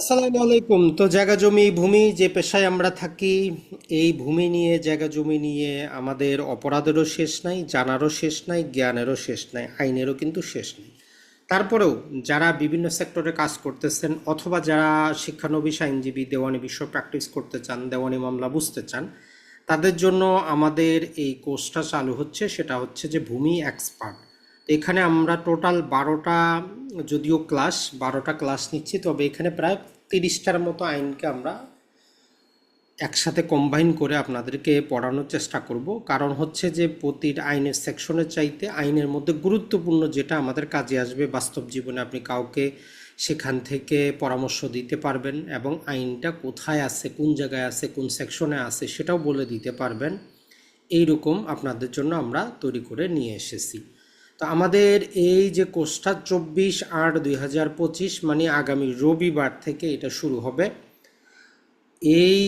আসসালামু আলাইকুম। তো জায়গা জমি, ভূমি যে পেশায় আমরা থাকি, এই ভূমি নিয়ে, জায়গা জমি নিয়ে আমাদের অপরাধেরও শেষ নাই, জানারও শেষ নাই, জ্ঞানেরও শেষ নাই, আইনেরও কিন্তু শেষ নেই। তারপরেও যারা বিভিন্ন সেক্টরে কাজ করতেছেন অথবা যারা শিক্ষানবিশ আইনজীবী, দেওয়ানি বিষয় প্র্যাকটিস করতে চান, দেওয়ানি মামলা বুঝতে চান, তাদের জন্য আমাদের এই কোর্সটা চালু হচ্ছে, সেটা হচ্ছে যে ভূমি এক্সপার্ট এখানে আমরা টোটাল বারোটা, যদিও ক্লাস বারোটা ক্লাস নিচ্ছি, তবে এখানে প্রায় তিরিশটার মতো আইনকে আমরা একসাথে কম্বাইন করে আপনাদেরকে পড়ানোর চেষ্টা করব। কারণ হচ্ছে যে প্রতিটা আইনের সেকশনের চাইতে আইনের মধ্যে গুরুত্বপূর্ণ যেটা আমাদের কাজে আসবে, বাস্তব জীবনে আপনি কাউকে সেখান থেকে পরামর্শ দিতে পারবেন এবং আইনটা কোথায় আছে, কোন জায়গায় আছে, কোন সেকশনে আছে সেটাও বলে দিতে পারবেন। এই রকম আপনাদের জন্য আমরা তৈরি করে নিয়ে এসেছি। তো আমাদের এই যে কোর্সটা চব্বিশ আট দুই হাজার পঁচিশ মানে আগামী রবিবার থেকে এটা শুরু হবে। এই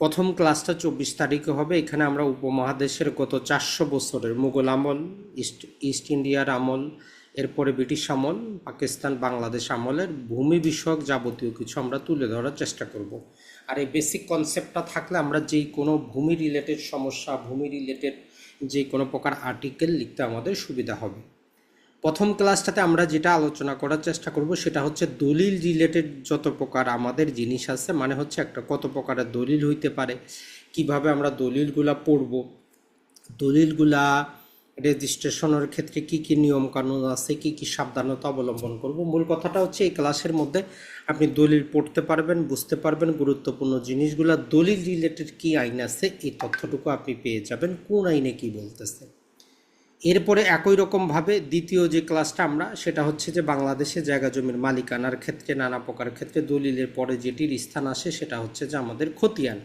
প্রথম ক্লাসটা চব্বিশ তারিখে হবে। এখানে আমরা উপমহাদেশের গত চারশো বছরের মুঘল আমল, ইস্ট ইস্ট ইন্ডিয়ার আমল, এরপরে ব্রিটিশ আমল, পাকিস্তান, বাংলাদেশ আমলের ভূমি বিষয়ক যাবতীয় কিছু আমরা তুলে ধরার চেষ্টা করব। আর এই বেসিক কনসেপ্টটা থাকলে আমরা যেই কোনো ভূমি রিলেটেড সমস্যা, ভূমি রিলেটেড যে কোনো প্রকার আর্টিকেল লিখতে আমাদের সুবিধা হবে। প্রথম ক্লাসটাতে আমরা যেটা আলোচনা করার চেষ্টা করব সেটা হচ্ছে দলিল রিলেটেড যত প্রকার আমাদের জিনিস আছে মানে হচ্ছে একটা কত প্রকারের দলিল হইতে পারে, কীভাবে আমরা দলিলগুলা পড়ব, দলিলগুলা রেজিস্ট্রেশনের ক্ষেত্রে কি কি নিয়ম কানুন আছে, কি কি সাবধানতা অবলম্বন করব? মূল কথাটা হচ্ছে এই ক্লাসের মধ্যে আপনি দলিল পড়তে পারবেন, বুঝতে পারবেন গুরুত্বপূর্ণ জিনিসগুলা। দলিল রিলেটেড কি আইন আছে, এই তথ্যটুকু আপনি পেয়ে যাবেন, কোন আইনে কি বলতেছে। এরপরে একই রকমভাবে দ্বিতীয় যে ক্লাসটা আমরা, সেটা হচ্ছে যে বাংলাদেশে জায়গা জমির মালিকানার ক্ষেত্রে, নানা প্রকার ক্ষেত্রে দলিলের পরে যেটির স্থান আসে, সেটা হচ্ছে যে আমাদের খতিয়ান।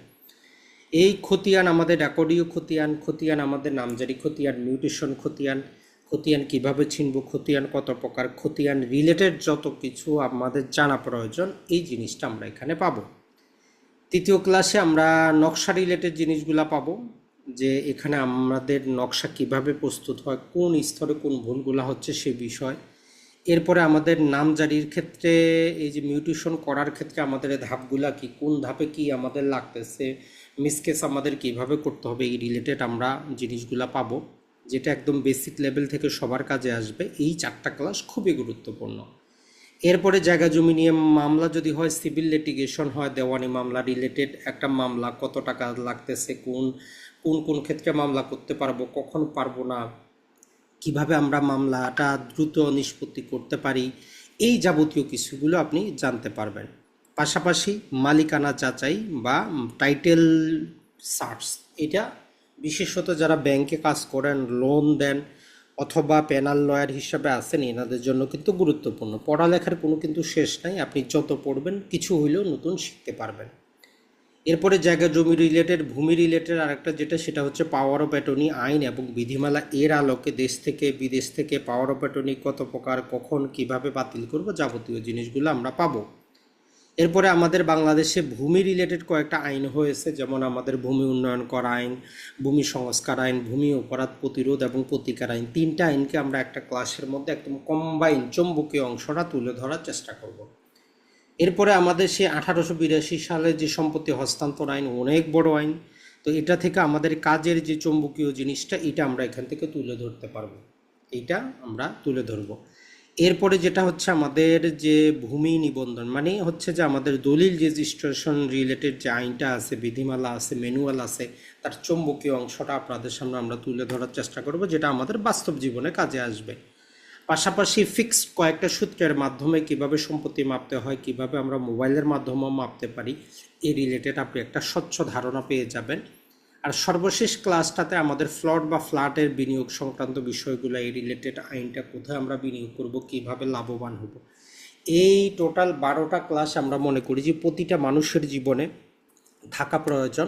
এই খতিয়ান আমাদের রেকর্ডীয় খতিয়ান খতিয়ান আমাদের নামজারি খতিয়ান, মিউটেশন খতিয়ান খতিয়ান কীভাবে ছিনব, খতিয়ান কত প্রকার, খতিয়ান রিলেটেড যত কিছু আমাদের জানা প্রয়োজন, এই জিনিসটা আমরা এখানে পাবো। তৃতীয় ক্লাসে আমরা নকশা রিলেটেড জিনিসগুলা পাবো, যে এখানে আমাদের নকশা কীভাবে প্রস্তুত হয়, কোন স্তরে কোন ভুলগুলো হচ্ছে সে বিষয়। এরপরে আমাদের নাম জারির ক্ষেত্রে, এই যে মিউটেশন করার ক্ষেত্রে আমাদের ধাপগুলা কি? কোন ধাপে কি আমাদের লাগতেছে? মিসকেস আমাদের কীভাবে করতে হবে? এই রিলেটেড আমরা জিনিসগুলা পাবো, যেটা একদম বেসিক লেভেল থেকে সবার কাজে আসবে। এই চারটা ক্লাস খুবই গুরুত্বপূর্ণ। এরপরে জায়গা জমি নিয়ে মামলা যদি হয়, সিভিল লিটিগেশন হয়, দেওয়ানি মামলা রিলেটেড একটা মামলা, কত টাকা লাগতেছে, কোন কোন কোন ক্ষেত্রে মামলা করতে পারব, কখন পারব না কীভাবে আমরা মামলাটা দ্রুত নিষ্পত্তি করতে পারি, এই যাবতীয় কিছুগুলো আপনি জানতে পারবেন। পাশাপাশি মালিকানা যাচাই বা টাইটেল সার্চ এটা বিশেষত যারা ব্যাংকে কাজ করেন লোন দেন অথবা প্যানাল লয়ার হিসাবে আসেন এনাদের জন্য কিন্তু গুরুত্বপূর্ণ। পড়ালেখার কোনো কিন্তু শেষ নাই, আপনি যত পড়বেন, কিছু হইলেও নতুন শিখতে পারবেন। এরপরে জায়গা জমি রিলেটেড ভূমি রিলেটেড আরেকটা যেটা, সেটা হচ্ছে পাওয়ার অফ অ্যাটর্নি আইন এবং বিধিমালা এর আলোকে দেশ থেকে বিদেশ থেকে পাওয়ার অফ অ্যাটর্নি কত প্রকার, কখন, কীভাবে বাতিল করব, যাবতীয় জিনিসগুলো আমরা পাবো। এরপরে আমাদের বাংলাদেশে ভূমি রিলেটেড কয়েকটা আইন হয়েছে, যেমন আমাদের ভূমি উন্নয়ন করা আইন, ভূমি সংস্কার আইন, ভূমি অপরাধ প্রতিরোধ এবং প্রতিকার আইন। তিনটা আইনকে আমরা একটা ক্লাসের মধ্যে একদম কম্বাইন চম্বকীয় অংশটা তুলে ধরার চেষ্টা করব। এরপরে আমাদের সেই আঠারোশো বিরাশি সালে যে সম্পত্তি হস্তান্তর আইন অনেক বড় আইন, তো এটা থেকে আমাদের কাজের যে চৌম্বকীয় জিনিসটা, এটা আমরা এখান থেকে তুলে ধরতে পারব। এইটা আমরা তুলে ধরবো। এরপরে যেটা হচ্ছে আমাদের যে ভূমি নিবন্ধন মানে হচ্ছে যে আমাদের দলিল রেজিস্ট্রেশন রিলেটেড যে আইনটা আছে, বিধিমালা আছে ম্যানুয়াল আছে, তার চৌম্বকীয় অংশটা আপনাদের সামনে আমরা তুলে ধরার চেষ্টা করব, যেটা আমাদের বাস্তব জীবনে কাজে আসবে। পাশাপাশি ফিক্সড কয়েকটা সূত্রের মাধ্যমে কীভাবে সম্পত্তি মাপতে হয়, কীভাবে আমরা মোবাইলের মাধ্যমেও মাপতে পারি এই রিলেটেড আপনি একটা স্বচ্ছ ধারণা পেয়ে যাবেন। আর সর্বশেষ ক্লাসটাতে আমাদের ফ্লট বা ফ্ল্যাটের বিনিয়োগ সংক্রান্ত বিষয়গুলো, এই রিলেটেড আইনটা কোথায় আমরা বিনিয়োগ করব, কীভাবে লাভবান হব। এই টোটাল বারোটা ক্লাস আমরা মনে করি যে প্রতিটা মানুষের জীবনে থাকা প্রয়োজন।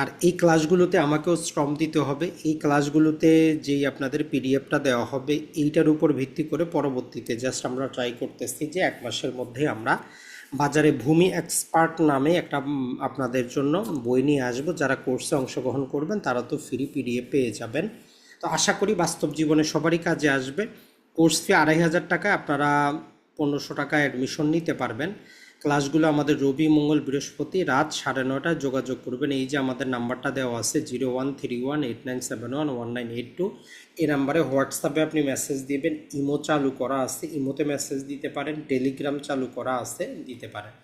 আর এই ক্লাসগুলোতে আমাকেও শ্রম দিতে হবে। এই ক্লাসগুলোতে যেই আপনাদের পিডিএফটা দেওয়া হবে, এইটার উপর ভিত্তি করে পরবর্তীতে জাস্ট আমরা ট্রাই করতেছি যে এক মাসের মধ্যে আমরা বাজারে ভূমি এক্সপার্ট নামে একটা আপনাদের জন্য বই নিয়ে আসব। যারা কোর্সে অংশগ্রহণ করবেন, তারা তো ফ্রি পিডিএফ পেয়ে যাবেন। তো আশা করি বাস্তব জীবনে সবারই কাজে আসবে। কোর্স ফি আড়াই হাজার টাকায় আপনারা পনেরোশো টাকা অ্যাডমিশন নিতে পারবেন। ক্লাসগুলো আমাদের রবি, মঙ্গল, বৃহস্পতি রাত সাড়ে নটায় যোগাযোগ করবেন। এই যে আমাদের নাম্বারটা দেওয়া আছে zero one three one eight nine seven one one nine eight two. এই নাম্বারে হোয়াটসঅ্যাপে আপনি মেসেজ দিবেন। ইমো চালু করা আছে। ইমোতে মেসেজ দিতে পারেন। টেলিগ্রাম চালু করা আছে। দিতে পারেন।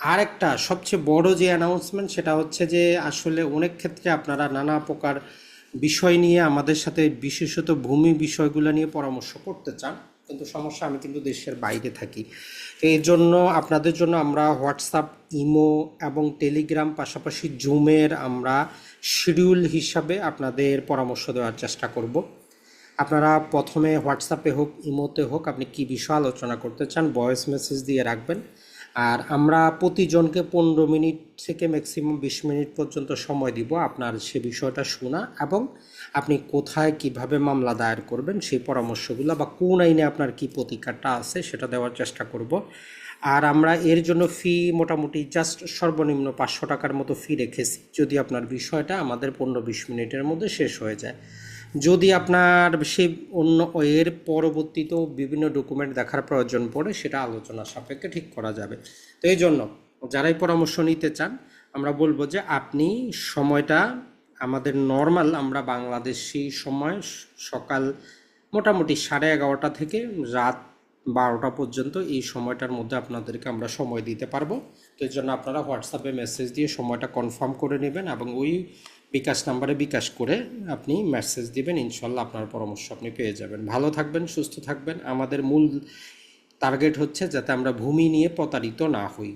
আর একটা সবচেয়ে বড় যে অ্যানাউন্সমেন্ট সেটা হচ্ছে যে আসলে অনেক ক্ষেত্রে আপনারা নানা প্রকার বিষয় নিয়ে আমাদের সাথে বিশেষত ভূমি বিষয়গুলো নিয়ে পরামর্শ করতে চান। কিন্তু সমস্যা, আমি কিন্তু দেশের বাইরে থাকি। এই জন্য আপনাদের জন্য আমরা হোয়াটসঅ্যাপ, ইমো এবং টেলিগ্রাম, পাশাপাশি জুমের আমরা শিডিউল হিসাবে আপনাদের পরামর্শ দেওয়ার চেষ্টা করব। আপনারা প্রথমে হোয়াটসঅ্যাপে হোক, ইমোতে হোক, আপনি কি বিষয় আলোচনা করতে চান, ভয়েস মেসেজ দিয়ে রাখবেন। আর আমরা প্রতিজনকে পনেরো মিনিট থেকে ম্যাক্সিমাম বিশ মিনিট পর্যন্ত সময় দিব আপনার সে বিষয়টা শোনা এবং আপনি কোথায় কীভাবে মামলা দায়ের করবেন সেই পরামর্শগুলো বা কোন আইনে আপনার কি প্রতিকারটা আছে সেটা দেওয়ার চেষ্টা করব। আর আমরা এর জন্য ফি মোটামুটি জাস্ট সর্বনিম্ন পাঁচশো টাকার মতো ফি রেখেছি। যদি আপনার বিষয়টা আমাদের পনেরো বিশ মিনিটের মধ্যে শেষ হয়ে যায়। যদি আপনার সেই অন্য, এর পরবর্তীতেও বিভিন্ন ডকুমেন্ট দেখার প্রয়োজন পড়ে, সেটা আলোচনা সাপেক্ষে ঠিক করা যাবে। তো এই জন্য যারাই পরামর্শ নিতে চান, আমরা বলব যে আপনি সময়টা আমাদের নর্মাল আমরা বাংলাদেশি সময় সকাল মোটামুটি সাড়ে এগারোটা থেকে রাত বারোটা পর্যন্ত এই সময়টার মধ্যে আপনাদেরকে আমরা সময় দিতে পারব। তো এই জন্য আপনারা হোয়াটসঅ্যাপে মেসেজ দিয়ে সময়টা কনফার্ম করে নেবেন এবং ওই বিকাশ নাম্বারে বিকাশ করে আপনি মেসেজ দিবেন, ইনশাল্লাহ আপনার পরামর্শ আপনি পেয়ে যাবেন। ভালো থাকবেন, সুস্থ থাকবেন। আমাদের মূল টার্গেট হচ্ছে যাতে আমরা ভূমি নিয়ে প্রতারিত না হই।